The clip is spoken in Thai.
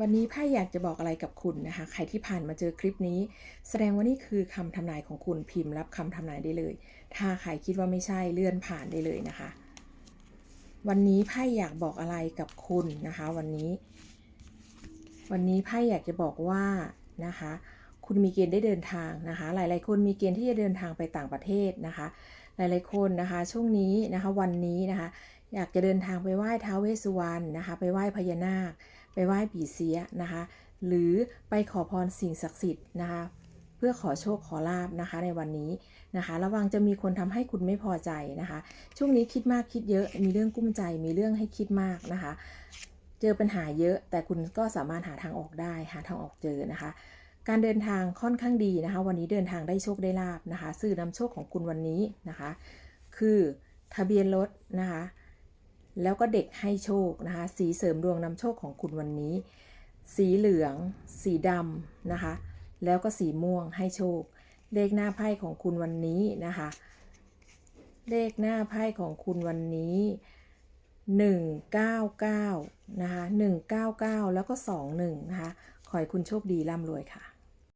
วันนี้ไพ่อยากจะบอกอะไรกับคุณนะคะ ใครที่ผ่านมาเจอคลิปนี้ แสดงว่านี่คือคำทำนายของคุณพิมพ์รับคำทำนายได้เลย ถ้าใครคิดว่าไม่ใช่เลื่อนผ่านได้เลยนะคะ วันนี้ไพ่อยากบอกอะไรกับคุณนะคะ วันนี้ วันนี้ไพ่อยากจะบอกว่านะคะ คุณมีเกณฑ์ได้เดินทางนะคะ หลาย ๆ คนมีเกณฑ์ที่จะเดินทางไปต่างประเทศนะคะ หลาย ๆ คนนะคะ ช่วงนี้นะคะ วันนี้นะคะ อยากจะเดินทางไปไหว้ท้าวเวสสุวรรณนะคะ ไปไหว้พญานาค ไปไหว้ปีเสียนะคะ หรือไปขอพรสิ่งศักดิ์สิทธิ์นะคะ เพื่อขอโชคขอลาบนะคะในวันนี้นะคะ ระวังจะมีคนทำให้คุณไม่พอใจนะคะ ช่วงนี้คิดมากคิดเยอะ มีเรื่องกุ้มใจ มีเรื่องให้คิดมากนะคะ เจอปัญหาเยอะ แต่คุณก็สามารถหาทางออกได้ หาทางออกเจอนะคะการเดินทางค่อนข้างดีนะคะ วันนี้เดินทางได้โชคได้ลาบนะคะ สื่อนำโชคของคุณวันนี้นะคะ คือทะเบียนรถนะคะ แล้วก็เด็กให้โชคนะคะ สีเสริมดวงนำโชคของคุณวันนี้ สีเหลือง สีดำนะคะ แล้วก็สีม่วงให้โชค เลขหน้าไพ่ของคุณวันนี้นะคะ เลขหน้าไพ่ของคุณวันนี้199นะคะ199 แล้วก็ 21นะคะ ขอให้คุณโชคดีร่ำรวยค่ะ